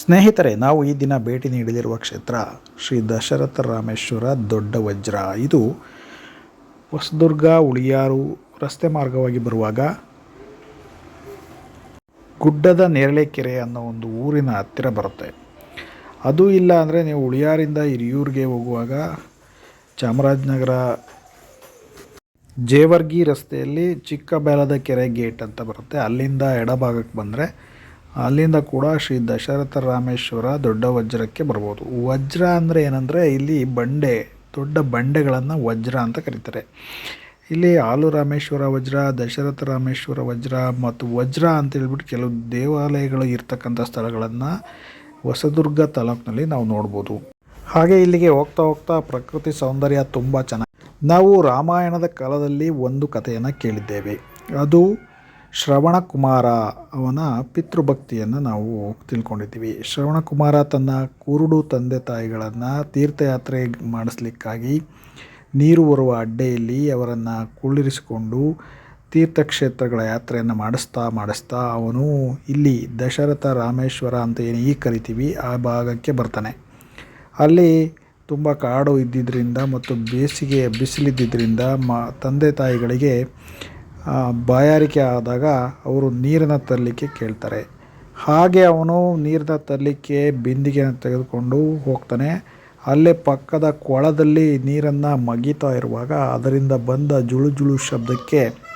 ಸ್ನೇಹಿತರೆ, ನಾವು ಈ ದಿನ ಭೇಟಿ ನೀಡಲಿರುವ ಕ್ಷೇತ್ರ ಶ್ರೀ ದಶರಥ ರಾಮೇಶ್ವರ ದೊಡ್ಡ ವಜ್ರ. ಇದು ಹೊಸದುರ್ಗ, ಉಳಿಯಾರು ರಸ್ತೆ ಮಾರ್ಗವಾಗಿ ಬರುವಾಗ ಗುಡ್ಡದ ನೇರಳೆಕೆರೆ ಅನ್ನೋ ಒಂದು ಊರಿನ ಹತ್ತಿರ ಬರುತ್ತೆ. ಅದು ಇಲ್ಲ ಅಂದರೆ ನೀವು ಉಳಿಯಾರಿಂದ ಹಿರಿಯೂರಿಗೆ ಹೋಗುವಾಗ ಚಾಮರಾಜನಗರ ಜೇವರ್ಗಿ ರಸ್ತೆಯಲ್ಲಿ ಚಿಕ್ಕಬೆಲದ ಕೆರೆ ಗೇಟ್ ಅಂತ ಬರುತ್ತೆ. ಅಲ್ಲಿಂದ ಎಡಭಾಗಕ್ಕೆ ಬಂದರೆ ಅಲ್ಲಿಂದ ಕೂಡ ಶ್ರೀ ದಶರಥ ರಾಮೇಶ್ವರ ದೊಡ್ಡ ವಜ್ರಕ್ಕೆ ಬರ್ಬೋದು. ವಜ್ರ ಅಂದರೆ ಏನಂದರೆ ಇಲ್ಲಿ ಬಂಡೆ, ದೊಡ್ಡ ಬಂಡೆಗಳನ್ನು ವಜ್ರ ಅಂತ ಕರೀತಾರೆ. ಇಲ್ಲಿ ಆಲು ರಾಮೇಶ್ವರ ವಜ್ರ, ದಶರಥ ರಾಮೇಶ್ವರ ವಜ್ರ ಮತ್ತು ವಜ್ರ ಅಂತ ಹೇಳ್ಬಿಟ್ಟು ಕೆಲವು ದೇವಾಲಯಗಳು ಇರ್ತಕ್ಕಂಥ ಸ್ಥಳಗಳನ್ನು ಹೊಸದುರ್ಗ ತಾಲೂಕಿನಲ್ಲಿ ನಾವು ನೋಡ್ಬೋದು. ಹಾಗೆ ಇಲ್ಲಿಗೆ ಹೋಗ್ತಾ ಹೋಗ್ತಾ ಪ್ರಕೃತಿ ಸೌಂದರ್ಯ ತುಂಬ ಚೆನ್ನಾಗಿ ನಾವು ರಾಮಾಯಣದ ಕಾಲದಲ್ಲಿ ಒಂದು ಕಥೆಯನ್ನು ಕೇಳಿದ್ದೇವೆ. ಅದು ಶ್ರವಣ ಕುಮಾರ ಅವನ ಪಿತೃಭಕ್ತಿಯನ್ನು ನಾವು ತಿಳ್ಕೊಂಡಿದ್ದೀವಿ. ಶ್ರವಣಕುಮಾರ ತನ್ನ ಕುರುಡು ತಂದೆ ತಾಯಿಗಳನ್ನು ತೀರ್ಥಯಾತ್ರೆ ಮಾಡಿಸ್ಲಿಕ್ಕಾಗಿ ನೀರು ಬರುವ ಅಡ್ಡೆಯಲ್ಲಿ ಅವರನ್ನು ಕುಳ್ಳಿರಿಸಿಕೊಂಡು ತೀರ್ಥಕ್ಷೇತ್ರಗಳ ಯಾತ್ರೆಯನ್ನು ಮಾಡಿಸ್ತಾ ಮಾಡಿಸ್ತಾ ಅವನು ಇಲ್ಲಿ ದಶರಥ ರಾಮೇಶ್ವರ ಅಂತ ಏನು ಈಗ ಕರಿತೀವಿ, ಆ ಭಾಗಕ್ಕೆ ಬರ್ತಾನೆ. ಅಲ್ಲಿ ತುಂಬ ಕಾಡು ಇದ್ದಿದ್ದರಿಂದ ಮತ್ತು ಬೇಸಿಗೆ ಬಿಸಿಲಿದ್ದರಿಂದ ಮ, ತಂದೆ ತಾಯಿಗಳಿಗೆ ಬಾಯಾರಿಕೆ ಆದಾಗ ಅವರು ನೀರನ್ನು ತರಲಿಕ್ಕೆ ಕೇಳ್ತಾರೆ. ಹಾಗೆ ಅವನು ನೀರನ್ನ ತರಲಿಕ್ಕೆ ಬಿಂದಿಗೆಯನ್ನು ತೆಗೆದುಕೊಂಡು ಹೋಗ್ತಾನೆ. ಅಲ್ಲೇ ಪಕ್ಕದ ಕೊಳದಲ್ಲಿ ನೀರನ್ನು ಮಗೀತಾ ಇರುವಾಗ ಅದರಿಂದ ಬಂದ ಜುಳು ಜುಳು ಶಬ್ದಕ್ಕೆ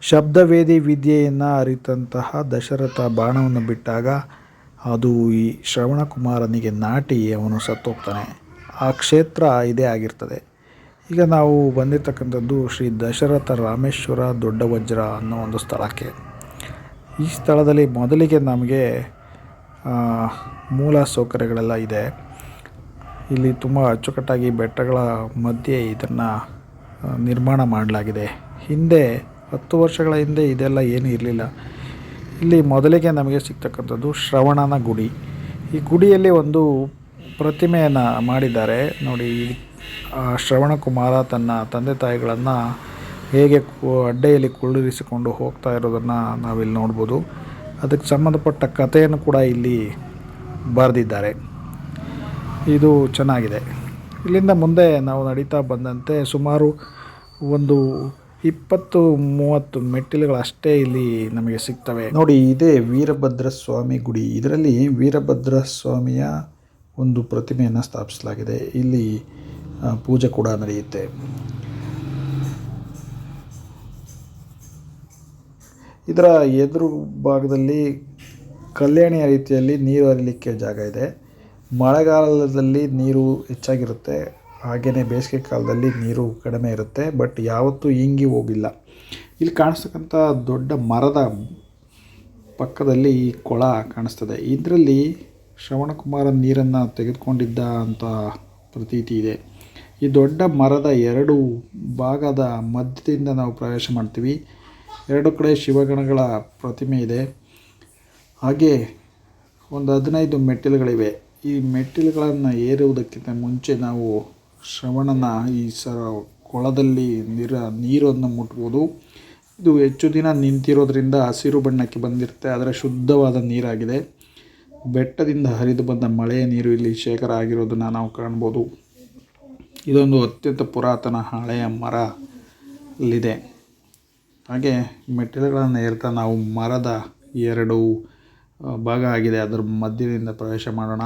ಶಬ್ದವೇದಿ ವಿದ್ಯೆಯನ್ನು ಅರಿತಂತಹ ದಶರಥ ಬಾಣವನ್ನು ಬಿಟ್ಟಾಗ ಅದು ಈ ಶ್ರವಣಕುಮಾರನಿಗೆ ನಾಟಿ ಅವನು ಸತ್ತೋಗ್ತಾನೆ. ಆ ಕ್ಷೇತ್ರ ಇದೇ ಆಗಿರ್ತದೆ. ಈಗ ನಾವು ಬಂದಿರತಕ್ಕಂಥದ್ದು ಶ್ರೀ ದಶರಥ ರಾಮೇಶ್ವರ ದೊಡ್ಡ ವಜ್ರ ಅನ್ನೋ ಒಂದು ಸ್ಥಳಕ್ಕೆ. ಈ ಸ್ಥಳದಲ್ಲಿ ಮೊದಲಿಗೆ ನಮಗೆ ಮೂಲ ಸೌಕರ್ಯಗಳೆಲ್ಲ ಇದೆ. ಇಲ್ಲಿ ತುಂಬ ಅಚ್ಚುಕಟ್ಟಾಗಿ ಬೆಟ್ಟಗಳ ಮಧ್ಯೆ ಇದನ್ನು ನಿರ್ಮಾಣ ಮಾಡಲಾಗಿದೆ. ಹಿಂದೆ ಹತ್ತು ವರ್ಷಗಳ ಹಿಂದೆ ಇದೆಲ್ಲ ಏನೂ ಇರಲಿಲ್ಲ. ಇಲ್ಲಿ ಮೊದಲಿಗೆ ನಮಗೆ ಸಿಗ್ತಕ್ಕಂಥದ್ದು ಶ್ರವಣನ ಗುಡಿ. ಈ ಗುಡಿಯಲ್ಲಿ ಒಂದು ಪ್ರತಿಮೆಯನ್ನು ಮಾಡಿದ್ದಾರೆ. ನೋಡಿ ಈ ಆ, ಶ್ರವಣ ಕುಮಾರ ತನ್ನ ತಂದೆ ತಾಯಿಗಳನ್ನು ಹೇಗೆ ಅಡ್ಡೆಯಲ್ಲಿ ಕುಳ್ಳಿರಿಸಿಕೊಂಡು ಹೋಗ್ತಾ ಇರೋದನ್ನು ನಾವಿಲ್ಲಿ ನೋಡ್ಬೋದು. ಅದಕ್ಕೆ ಸಂಬಂಧಪಟ್ಟ ಕಥೆಯನ್ನು ಕೂಡ ಇಲ್ಲಿ ಬರೆದಿದ್ದಾರೆ. ಇದು ಚೆನ್ನಾಗಿದೆ. ಇಲ್ಲಿಂದ ಮುಂದೆ ನಾವು ನಡೀತಾ ಬಂದಂತೆ ಸುಮಾರು ಒಂದು ಇಪ್ಪತ್ತು ಮೂವತ್ತು ಮೆಟ್ಟಿಲುಗಳಷ್ಟೇ ಇಲ್ಲಿ ನಮಗೆ ಸಿಗ್ತವೆ. ನೋಡಿ, ಇದೇ ವೀರಭದ್ರ ಸ್ವಾಮಿ ಗುಡಿ. ಇದರಲ್ಲಿ ವೀರಭದ್ರ ಸ್ವಾಮಿಯ ಒಂದು ಪ್ರತಿಮೆಯನ್ನು ಸ್ಥಾಪಿಸಲಾಗಿದೆ. ಇಲ್ಲಿ ಪೂಜೆ ಕೂಡ ನಡೆಯುತ್ತೆ. ಇದರ ಎದುರು ಭಾಗದಲ್ಲಿ ಕಲ್ಯಾಣಿಯ ರೀತಿಯಲ್ಲಿ ನೀರು ಹರಿಲಿಕ್ಕೆ ಜಾಗ ಇದೆ. ಮಳೆಗಾಲದಲ್ಲಿ ನೀರು ಹೆಚ್ಚಾಗಿರುತ್ತೆ. ಹಾಗೆಯೇ ಬೇಸಿಗೆ ಕಾಲದಲ್ಲಿ ನೀರು ಕಡಿಮೆ ಇರುತ್ತೆ, ಬಟ್ ಯಾವತ್ತೂ ಹಿಂಗಿ ಹೋಗಿಲ್ಲ. ಇಲ್ಲಿ ಕಾಣಿಸ್ತಕ್ಕಂಥ ದೊಡ್ಡ ಮರದ ಪಕ್ಕದಲ್ಲಿ ಈ ಕೊಳ ಕಾಣಿಸ್ತದೆ. ಇದರಲ್ಲಿ ಶ್ರವಣಕುಮಾರ ನೀರನ್ನು ತೆಗೆದುಕೊಂಡಿದ್ದ ಅಂತ ಪ್ರತೀತಿ ಇದೆ. ಈ ದೊಡ್ಡ ಮರದ ಎರಡು ಭಾಗದ ಮಧ್ಯದಿಂದ ನಾವು ಪ್ರವೇಶ ಮಾಡ್ತೀವಿ. ಎರಡು ಕಡೆ ಶಿವಗಣಗಳ ಪ್ರತಿಮೆ ಇದೆ. ಹಾಗೆ ಒಂದು ಹದಿನೈದು ಮೆಟ್ಟಿಲುಗಳಿವೆ. ಈ ಮೆಟ್ಟಿಲುಗಳನ್ನು ಏರುವುದಕ್ಕಿಂತ ಮುಂಚೆ ನಾವು ಶ್ರವಣನ ಈ ಸರ ಕೊಳದಲ್ಲಿ ನೀರ, ನೀರನ್ನು ಮುಟ್ಬೋದು. ಇದು ಹೆಚ್ಚು ದಿನ ನಿಂತಿರೋದ್ರಿಂದ ಹಸಿರು ಬಣ್ಣಕ್ಕೆ ಬಂದಿರುತ್ತೆ. ಆದರೆ ಶುದ್ಧವಾದ ನೀರಾಗಿದೆ. ಬೆಟ್ಟದಿಂದ ಹರಿದು ಬಂದ ಮಳೆಯ ನೀರು ಇಲ್ಲಿ ಶೇಖರ ಆಗಿರೋದನ್ನು ನಾವು ಕಾಣ್ಬೋದು. ಇದೊಂದು ಅತ್ಯಂತ ಪುರಾತನ ಹಳೆಯ ಮರ ಇಲ್ಲಿದೆ ಹಾಗೆ ಮೆಟ್ಟಿಲುಗಳನ್ನು ಏರ್ತಾ ನಾವು ಮರದ ಎರಡು ಭಾಗ ಆಗಿದೆ. ಅದರ ಮಧ್ಯದಿಂದ ಪ್ರವೇಶ ಮಾಡೋಣ.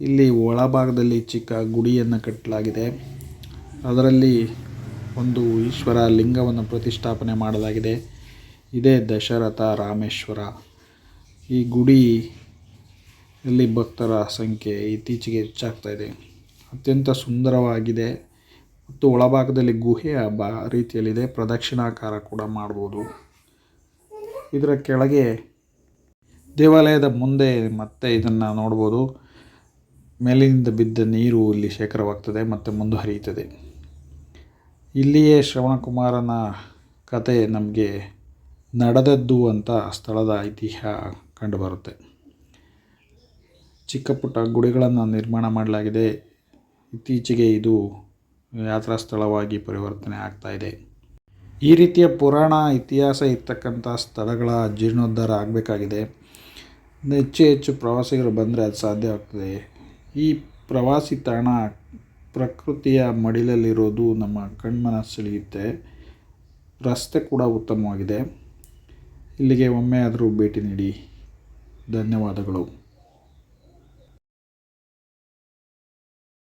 ಇಲ್ಲಿ ಒಳಭಾಗದಲ್ಲಿ ಚಿಕ್ಕ ಗುಡಿಯನ್ನು ಕಟ್ಟಲಾಗಿದೆ. ಅದರಲ್ಲಿ ಒಂದು ಈಶ್ವರ ಲಿಂಗವನ್ನು ಪ್ರತಿಷ್ಠಾಪನೆ ಮಾಡಲಾಗಿದೆ. ಇದೇ ದಶರಥ ರಾಮೇಶ್ವರ. ಈ ಗುಡಿ ಇಲ್ಲಿ ಭಕ್ತರ ಸಂಖ್ಯೆ ಇತ್ತೀಚೆಗೆ ಹೆಚ್ಚಾಗ್ತಾ ಇದೆ. ಅತ್ಯಂತ ಸುಂದರವಾಗಿದೆ. ಮತ್ತು ಒಳಭಾಗದಲ್ಲಿ ಗುಹೆಯ ಬಾ, ರೀತಿಯಲ್ಲಿದೆ. ಪ್ರದಕ್ಷಿಣಾಕಾರ ಕೂಡ ಮಾಡ್ಬೋದು. ಇದರ ಕೆಳಗೆ ದೇವಾಲಯದ ಮುಂದೆ ಮತ್ತೆ ಇದನ್ನು ನೋಡ್ಬೋದು. ಮೇಲಿನಿಂದ ಬಿದ್ದ ನೀರು ಇಲ್ಲಿ ಶೇಖರವಾಗ್ತದೆ, ಮತ್ತು ಮುಂದುವರಿಯುತ್ತದೆ ಇಲ್ಲಿಯೇ ಶ್ರವಣಕುಮಾರನ ಕತೆ ನಮಗೆ ನಡೆದದ್ದು ಅಂತ ಸ್ಥಳದ ಐತಿಹ್ಯ ಕಂಡುಬರುತ್ತೆ ಚಿಕ್ಕ ಪುಟ್ಟ ಗುಡಿಗಳನ್ನು ನಿರ್ಮಾಣ ಮಾಡಲಾಗಿದೆ. ಇತ್ತೀಚೆಗೆ ಇದು ಯಾತ್ರಾ ಸ್ಥಳವಾಗಿ ಪರಿವರ್ತನೆ ಆಗ್ತಾ ಇದೆ. ಈ ರೀತಿಯ ಪುರಾಣ ಇತಿಹಾಸ ಇರ್ತಕ್ಕಂಥ ಸ್ಥಳಗಳ ಜೀರ್ಣೋದ್ಧಾರ ಆಗಬೇಕಾಗಿದೆ. ಹೆಚ್ಚು ಹೆಚ್ಚು ಪ್ರವಾಸಿಗರು ಬಂದರೆ ಅದು ಸಾಧ್ಯ ಆಗ್ತದೆ. ಈ ಪ್ರವಾಸಿ ತಾಣ ಪ್ರಕೃತಿಯ ಮಡಿಲಲ್ಲಿರೋದು ನಮ್ಮ ಕಣ್ಮನ ಸೆಳೆಯುತ್ತೆ ರಸ್ತೆ ಕೂಡ ಉತ್ತಮವಾಗಿದೆ. ಇಲ್ಲಿಗೆ ಒಮ್ಮೆ ಆದರೂ ಭೇಟಿ ನೀಡಿ. ಧನ್ಯವಾದಗಳು.